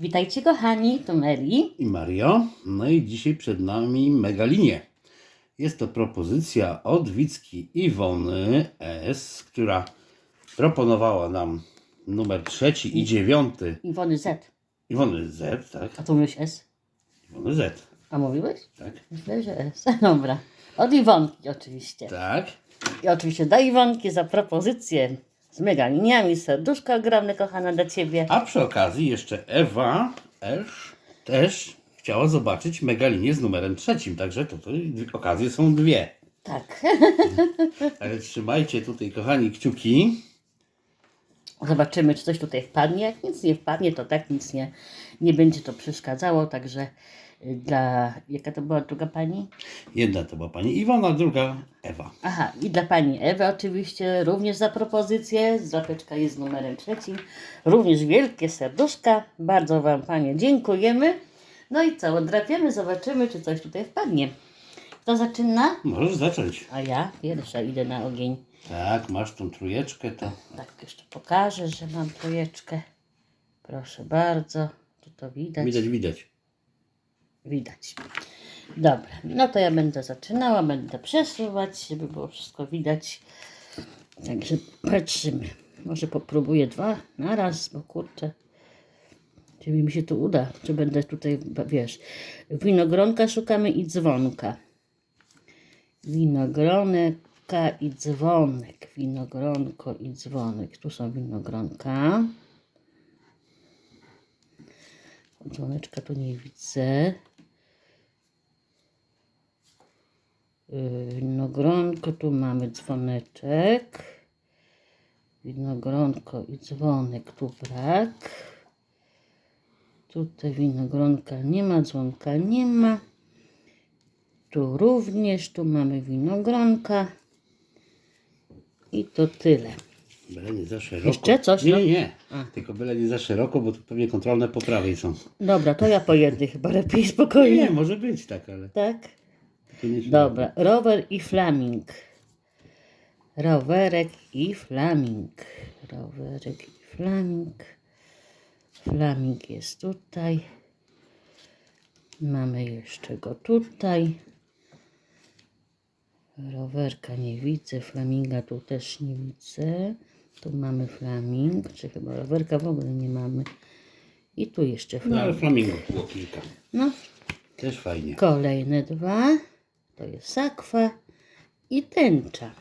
Witajcie kochani, to Meli. i Mario. No i dzisiaj przed nami megalinie. Jest to propozycja od Wicki Iwony S, która proponowała nam numer trzeci i dziewiąty Iwony Z. Iwony Z, tak? A tu mówisz S? Iwony Z, A mówiłeś? tak? Myślę, że S. Dobra. Od Iwonki oczywiście. Tak. I oczywiście do Iwonki za propozycję z mega liniami, serduszko ogromne kochana dla Ciebie. A przy okazji jeszcze Ewa też, też chciała zobaczyć megalinię z numerem trzecim, także tutaj okazje są dwie. Tak. Ale trzymajcie tutaj, kochani, kciuki. Zobaczymy, czy coś tutaj wpadnie. Jak nic nie wpadnie, to tak nic nie, nie będzie to przeszkadzało. Także dla. Jaka to była druga pani? Jedna to była pani Iwona, druga Ewa. Aha, i dla pani Ewy oczywiście również za propozycję. Zapeczka jest numerem trzecim. Również wielkie serduszka. Bardzo Wam Panie dziękujemy. No i co, odrapiamy, zobaczymy, czy coś tutaj wpadnie. Kto zaczyna? Możesz zacząć. A ja pierwsza idę na ogień. Tak, masz tą trójeczkę, to Tak, jeszcze pokażę, że mam trójeczkę. Proszę bardzo. Tu to widać. widać, widać. Widać. Dobra, no to ja będę zaczynała, będę przesuwać, żeby było wszystko widać. Także patrzymy. Może popróbuję dwa na raz, bo kurczę, czy mi się to uda, czy będę tutaj, wiesz, winogronka szukamy i dzwonka. Winogronka i dzwonek, winogronko i dzwonek. Tu są winogronka. Dzwoneczka tu nie widzę. Winogronko, tu mamy dzwoneczek. Winogronko i dzwonek, tu brak. Tutaj winogronka nie ma, dzwonka nie ma. Tu również, tu mamy winogronka. I to tyle. Byle nie za szeroko. Jeszcze coś, Nie, no? nie, nie. Tylko byle nie za szeroko, bo tu pewnie kontrolne po prawej są. Dobra, to ja po jednej chyba lepiej Nie, spokojnie. może być tak, ale Tak? Dobra, rower i flaming. Rowerek i flaming. Rowerek i flaming. Flaming jest tutaj. Mamy jeszcze go tutaj. Rowerka nie widzę, flaminga tu też nie widzę. Tu mamy flaming, czy chyba rowerka w ogóle nie mamy. I tu jeszcze No ale flaming. flamingo było kilka. No, Też fajnie. Kolejne dwa to jest sakwa i tęcza.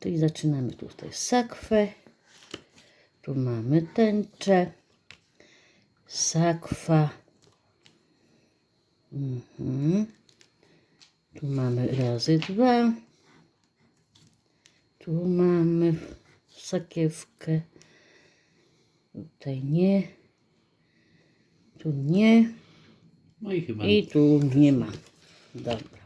Czyli zaczynamy tutaj sakwę. Tu mamy tęczę. Sakwa. Mhm. Tu mamy razy dwa. Tu mamy sakiewkę. Tutaj nie. Tu nie. No i chyba I tu nie ma. Dobra.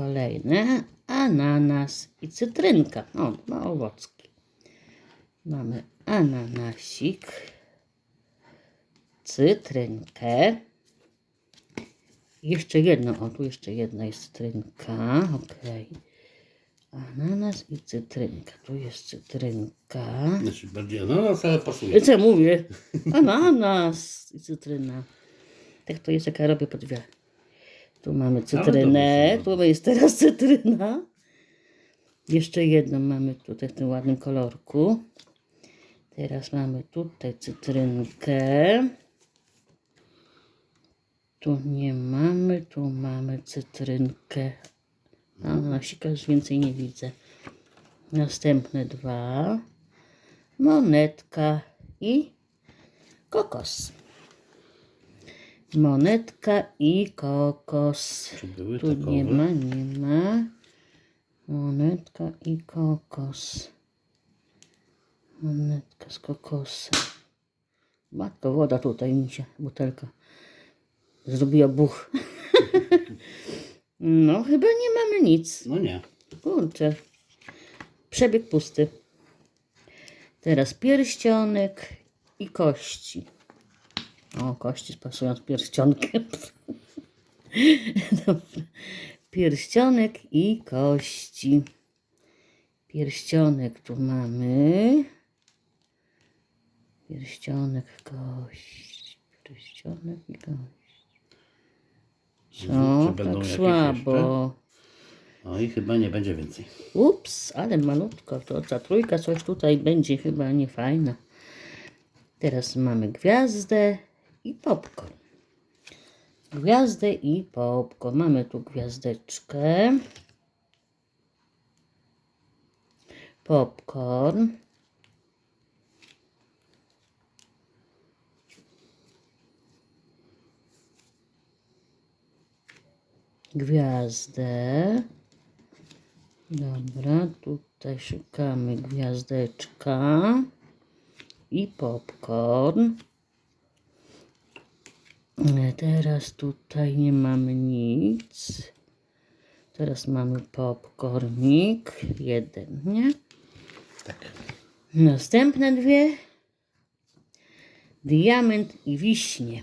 Kolejne. Ananas i cytrynka. O, dwa owocki. Mamy ananasik. Cytrynkę. Jeszcze jedno. O, tu jeszcze jedna jest cytrynka. Okej. Ananas i cytrynka. Tu jest cytrynka. znaczy bardziej, no, no ale pasuje. Co ja mówię? Ananas i cytryna. Tak to jest, jak ja robię po dwie. Tu mamy cytrynę, tu jest teraz cytryna. Jeszcze jedną mamy tutaj w tym ładnym kolorku. Teraz mamy tutaj cytrynkę. Tu nie mamy, tu mamy cytrynkę. Ananasika już więcej nie widzę. Następne dwa monetka i kokos. Monetka i kokos. Czy były Tu takowe? nie ma, nie ma. Monetka i kokos. Monetka z kokosem. Matko, woda tutaj mi się, butelka. Zrobiła buch. no, chyba nie mamy nic. No nie. Kurczę. Przebieg pusty. Teraz pierścionek i kości. O, kości pasują z pierścionkiem. Dobra. Pierścionek i kości. Pierścionek tu mamy. Pierścionek, kość. Pierścionek i kość. Co? Tak słabo. No i chyba nie będzie więcej. Ups, ale malutko. To ta trójka coś tutaj będzie chyba niefajna. Teraz mamy gwiazdę i popcorn. Gwiazdę i popcorn. Mamy tu gwiazdeczkę. Popcorn. Gwiazdę. Dobra, tutaj szukamy gwiazdeczka i popcorn. E, Teraz tutaj nie mamy nic. Teraz mamy popcornik. Jeden, nie? Tak. Następne dwie. Diament i wiśnie.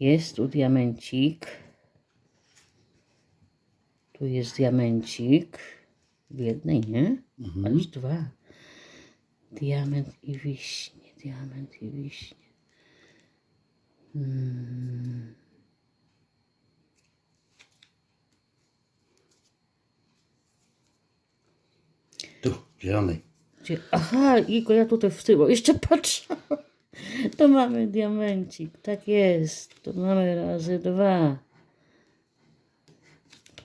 Jest tu diamencik. Tu jest diamencik. W jednej, nie? Aż dwa. Diament i wiśnie. Diament i wiśnie. Tu, zielonej. Gdzie? Aha, Igor, ja tutaj w jeszcze patrzę. To mamy diamencik, tak jest. To mamy razy dwa.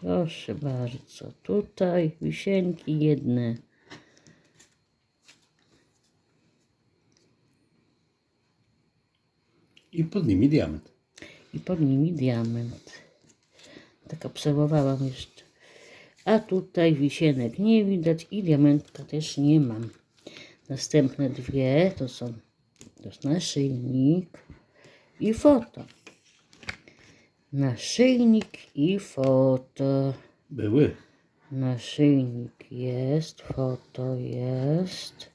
Proszę bardzo. Tutaj wisienki jedne. I pod nimi diament. I pod nimi diament. Tak obserwowałam jeszcze. A tutaj wisienek nie widać i diamentka też nie mam. Następne dwie to są to jest naszyjnik i foto. Naszyjnik i foto. Były. Naszyjnik jest, foto jest.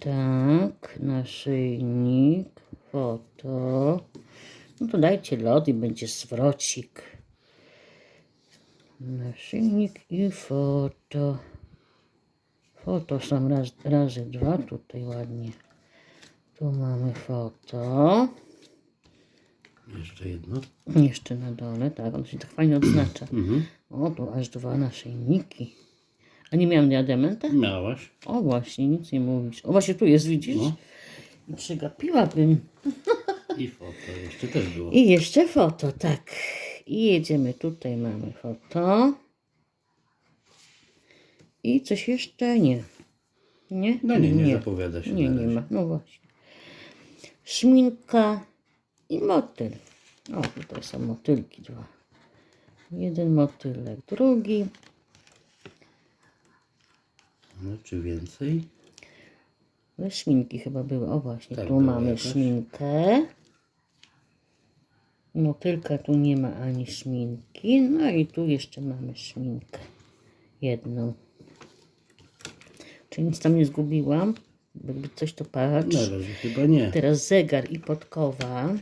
Tak, naszyjnik, foto. No to dajcie lod i będzie zwrocik. Naszyjnik i foto. Foto są raz, razy dwa tutaj ładnie. Tu mamy foto. Jeszcze jedno. Jeszcze na dole, tak, on się tak fajnie odznacza. Mhm. O, tu aż dwa naszyjniki. A nie miałem diadementę? Miałaś. O właśnie, nic nie mówisz. O właśnie tu jest, widzisz? No. I przegapiłabym. I foto jeszcze też było. I jeszcze foto, tak. I jedziemy, tutaj mamy foto. I coś jeszcze nie. Nie? No nie, nie, zapowiada się Nie, na nie razie. ma. No właśnie. Szminka i motyl. O, tutaj są motylki dwa. Jeden motylek, drugi. No, czy więcej? Szminki chyba były. O właśnie, Tak, tu mamy jakaś. szminkę. Motylka tu nie ma ani szminki. No i tu jeszcze mamy szminkę. Jedną. Czy nic tam nie zgubiłam? Jakby coś to patrz. Na razie chyba nie. Teraz zegar i podkowa.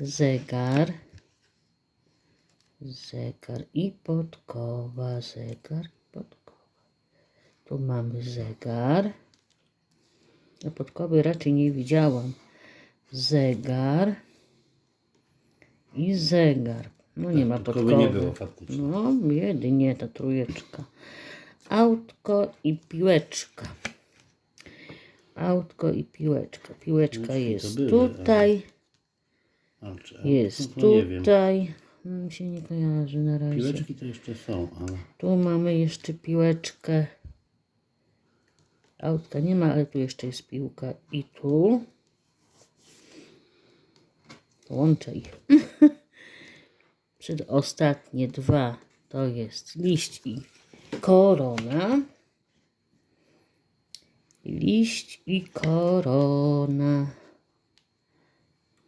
Zegar. Zegar i podkowa. Zegar. Tu mamy zegar. A podkowy raczej nie widziałam. Zegar. I zegar. No nie ma Podkowy podkowy. nie było faktycznie. No, jedynie ta trójeczka. Autko i piłeczka. Autko i piłeczka. Piłeczka to jest były, tutaj, A, czy, jest no, wiem. tutaj. Mi się nie kojarzy na razie. Piłeczki to jeszcze są, ale Tu mamy jeszcze piłeczkę. Autka nie ma, ale tu jeszcze jest piłka. I tu. Połączę ich. Przedostatnie dwa to jest liść i korona. Liść i korona.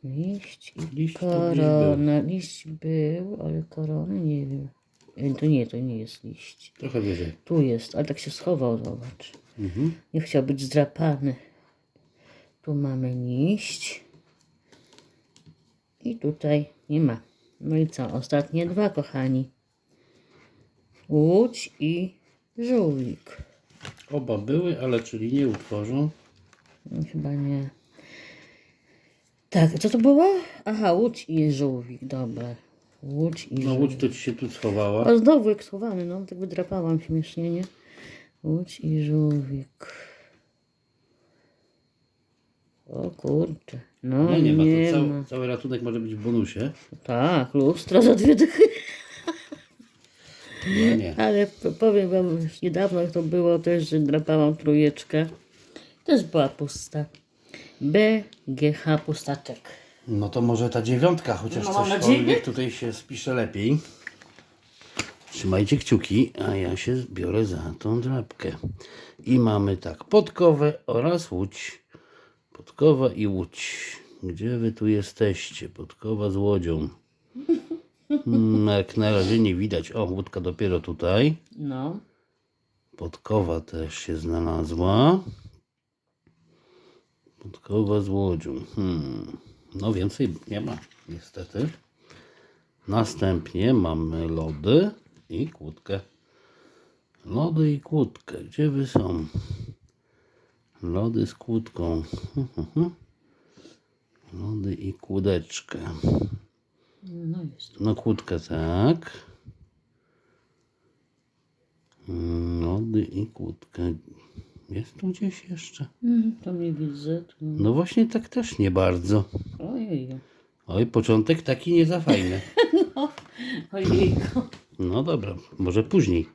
Liść i Liść korona. Liść był, ale korony nie wiem. E, To nie, to nie jest liść. trochę wyżej. Tu jest, ale tak się schował, zobacz. Mhm. Nie chciał być zdrapany. Tu mamy liść. I tutaj nie ma. No i co? Ostatnie dwa, kochani. Łódź i żółwik. Oba były, ale czyli nie utworzą. No, Chyba nie. Tak, co to było? Aha, łódź i żółwik, dobra. Łódź i No żółwik. łódź to ci się tu schowała. O, znowu jak schowany, no, tak wydrapałam śmiesznie, nie? Łódź i żółwik. O kurczę. No, No nie ma, nie to cały, ma. cały ratunek może być w bonusie. Tak, lustro za dwie dychy. No nie. Ale p- powiem wam, niedawno to było też, że drapałam trójeczkę. Też była pusta. B, G, H, pustaczek. No to może ta dziewiątka, chociaż No, mam coś nadzieję. tutaj się spisze lepiej. Trzymajcie kciuki, a ja się biorę za tą drapkę. I mamy tak, podkowę oraz łódź. Podkowa i łódź. Gdzie wy tu jesteście? Podkowa z łodzią. Hmm, jak na razie nie widać. O, łódka dopiero tutaj. No. Podkowa też się znalazła. Podkowa z łodzią. Hmm. No więcej nie ma, niestety. Następnie mamy lody i kłódkę. Lody i kłódkę. Gdzie wy są? Lody z kłódką. Lody i kłódeczkę. No jest. No kłódkę tak. Lody i kłódkę. Jest tu gdzieś jeszcze? Mm, to nie widzę. Tu. No właśnie tak też nie bardzo. Ojej. Oj, początek taki nie za fajny. Ojejku. No dobra, może później.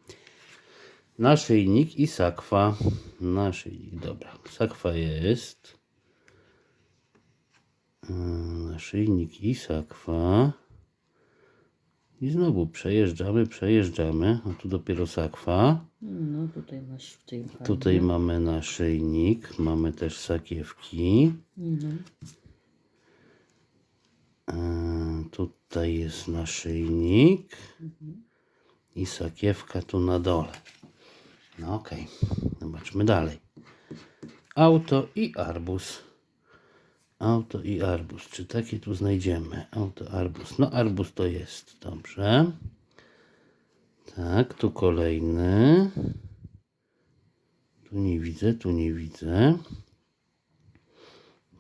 Naszyjnik i sakwa. Naszyjnik, dobra. Sakwa jest. Yy, Naszyjnik i sakwa. I znowu przejeżdżamy, przejeżdżamy. A tu dopiero sakwa. No tutaj masz w tej. Tutaj mamy naszyjnik, mamy też sakiewki. Mhm. E, tutaj jest naszyjnik i sakiewka tu na dole. No okej, zobaczmy dalej. Auto i arbus. Auto i arbus. Czy takie tu znajdziemy? Auto, arbus. No arbus to jest. Dobrze. Tak, tu kolejny. Tu nie widzę, tu nie widzę.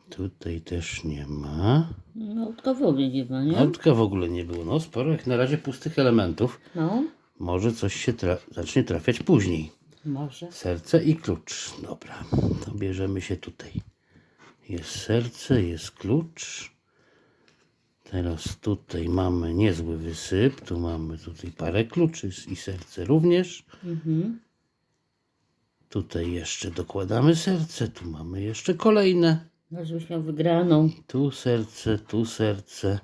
Tutaj też nie ma. No to w ogóle nie ma, nie? Autka w ogóle nie było. No sporo jak na razie pustych elementów. No, Może coś się tra zacznie trafiać później. może. Serce i klucz. Dobra, to bierzemy się tutaj. Jest serce, jest klucz. Teraz tutaj mamy niezły wysyp. Tu mamy tutaj parę kluczy i serce również. Mhm. Tutaj jeszcze dokładamy serce. Tu mamy jeszcze kolejne. No, żebyś miał wygraną, Tu serce, tu serce.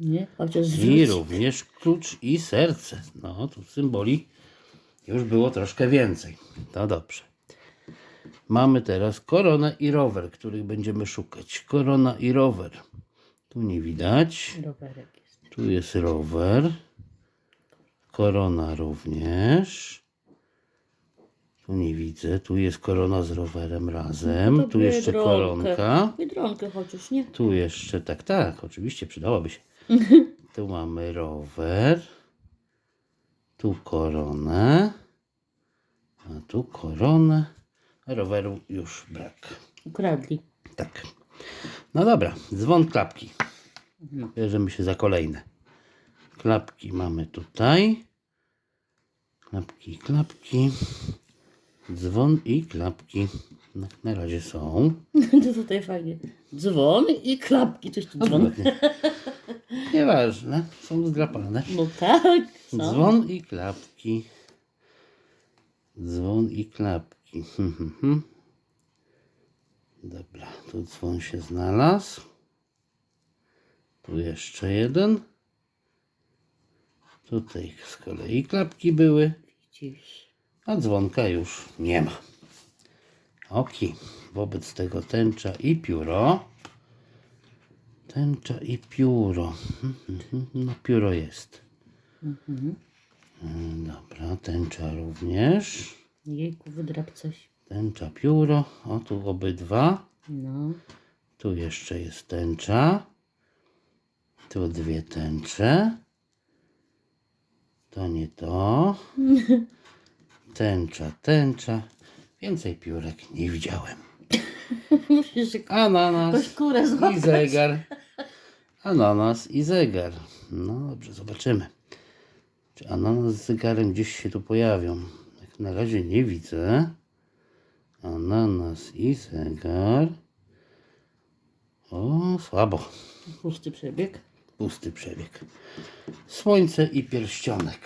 Nie? Chociaż I również klucz i serce. No, tu symboli już było troszkę więcej. To dobrze. Mamy teraz koronę i rower, których będziemy szukać. Korona i rower. Tu nie widać. Rowerek jest. Tu jest rower. Korona również. Tu nie widzę. Tu jest korona z rowerem razem. No to tu jeszcze Biedronkę. koronka. Biedronkę chociaż, nie? Tu jeszcze, tak, tak, oczywiście przydałoby się. Tu mamy rower. Tu koronę. A tu koronę. Roweru już brak. Ukradli. Tak. No dobra, dzwon klapki. No. Bierzemy się za kolejne. Klapki mamy tutaj. Klapki, klapki. Dzwon i klapki. Na, na razie są. To tutaj fajnie. Dzwon i klapki. Coś tu dzwon. Nieważne, są zdrapane. No tak. są. Dzwon i klapki. Dzwon i klapki. Hmm, hmm, hmm. Dobra, tu dzwon się znalazł. Tu jeszcze jeden. Tutaj z kolei klapki były, Widzisz. a dzwonka już nie ma. Ok, wobec tego tęcza i pióro. Tęcza i pióro. Hmm. No pióro jest. Mhm. Mm, Dobra, tęcza również. Jejku, wydrap coś. Tęcza, pióro. O, tu obydwa. No. Tu jeszcze jest tęcza. Tu dwie tęcze. To nie to. Tęcza, tęcza. Więcej piórek nie widziałem. Musisz Ananas i zegar. Ananas i zegar. No dobrze, zobaczymy. Czy ananas z zegarem gdzieś się tu pojawią? Jak na razie nie widzę. Ananas i zegar. O, słabo. Pusty przebieg. Pusty przebieg. Słońce i pierścionek.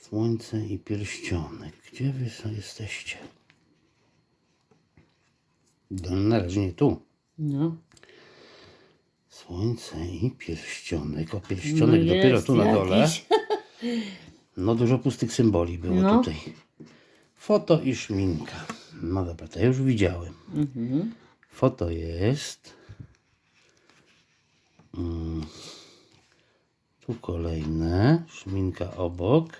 Słońce i pierścionek. Gdzie wy są- jesteście? No, na razie nie tu. No. Słońce i pierścionek. O, pierścionek No dopiero jest tu na dole. jakiś. No dużo pustych symboli było No. tutaj. Foto i szminka. No dobra, to ja już widziałem. Mhm. Foto jest. Mm. Tu kolejne. Szminka obok.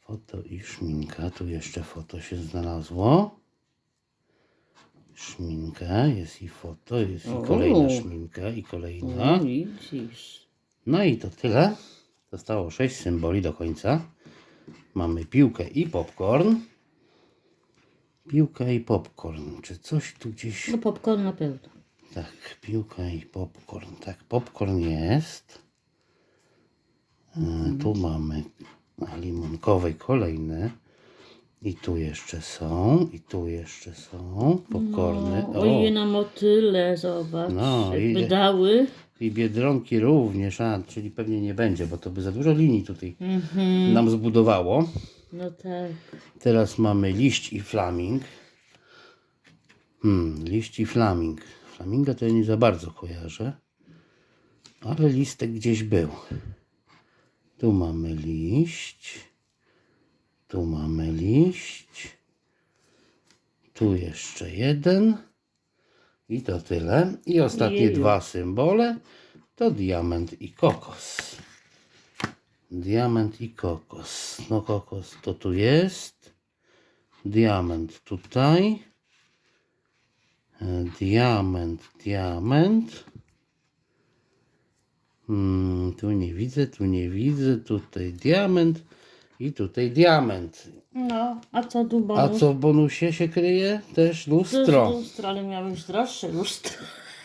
Foto i szminka. Tu jeszcze foto się znalazło. Szminka, jest i foto, jest i O. kolejna szminka i kolejna. No, widzisz. No i to tyle. Zostało 6 symboli do końca. Mamy piłkę i popcorn. Piłka i popcorn. Czy coś tu gdzieś... No popcorn na pewno. Tak, piłka i popcorn. Tak, popcorn jest. E, Tu mamy na limonkowej kolejne. I tu jeszcze są. I tu jeszcze są. Popcorny. No, ojej, na motyle, zobacz. No, Jakby i- dały. I biedronki również, a, czyli pewnie nie będzie, bo to by za dużo linii tutaj Mhm. nam zbudowało. No tak. Teraz mamy liść i flaming. Hmm, liść i flaming. Flaminga to ja nie za bardzo kojarzę. Ale listek gdzieś był. Tu mamy liść. Tu mamy liść. Tu jeszcze jeden. I to tyle. I ostatnie Jeju. dwa symbole to diament i kokos. Diament i kokos. No kokos to tu jest. Diament tutaj. Diament, diament. Hmm, tu nie widzę, tu nie widzę. Tutaj diament i tutaj diament. No, a co tu A bonus? co w bonusie się kryje? Też To jest lustro. lustro, ale miałeś droższe lustro.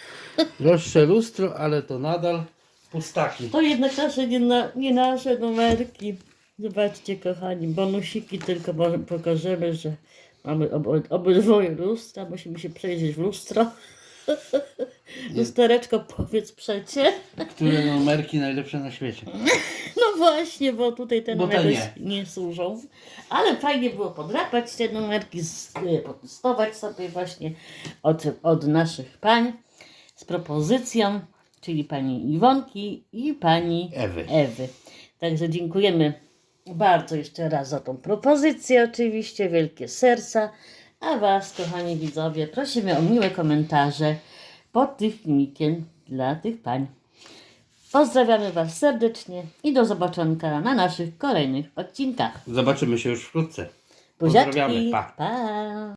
Droższe lustro, ale to nadal pustaki. To jednak nasze, nie, na, nie nasze numerki. Zobaczcie, kochani, bonusiki tylko pokażemy, że mamy ob, obydwoje lustra. Musimy się przejrzeć w lustro. Lustereczko, powiedz przecie. Które numerki najlepsze na świecie? No właśnie, bo tutaj te Bo numery nie. nie. służą. Ale fajnie było podrapać te numerki, z- y, potestować sobie właśnie od, od naszych pań z propozycją, czyli pani Iwonki i pani Ewy. Ewy. Także dziękujemy bardzo jeszcze raz za tą propozycję, oczywiście, wielkie serca. A Was, kochani widzowie, prosimy o miłe komentarze pod tym filmikiem dla tych pań. Pozdrawiamy Was serdecznie i do zobaczonka na naszych kolejnych odcinkach. Zobaczymy się już wkrótce. Buziaczki, Pozdrawiamy. Pa. pa.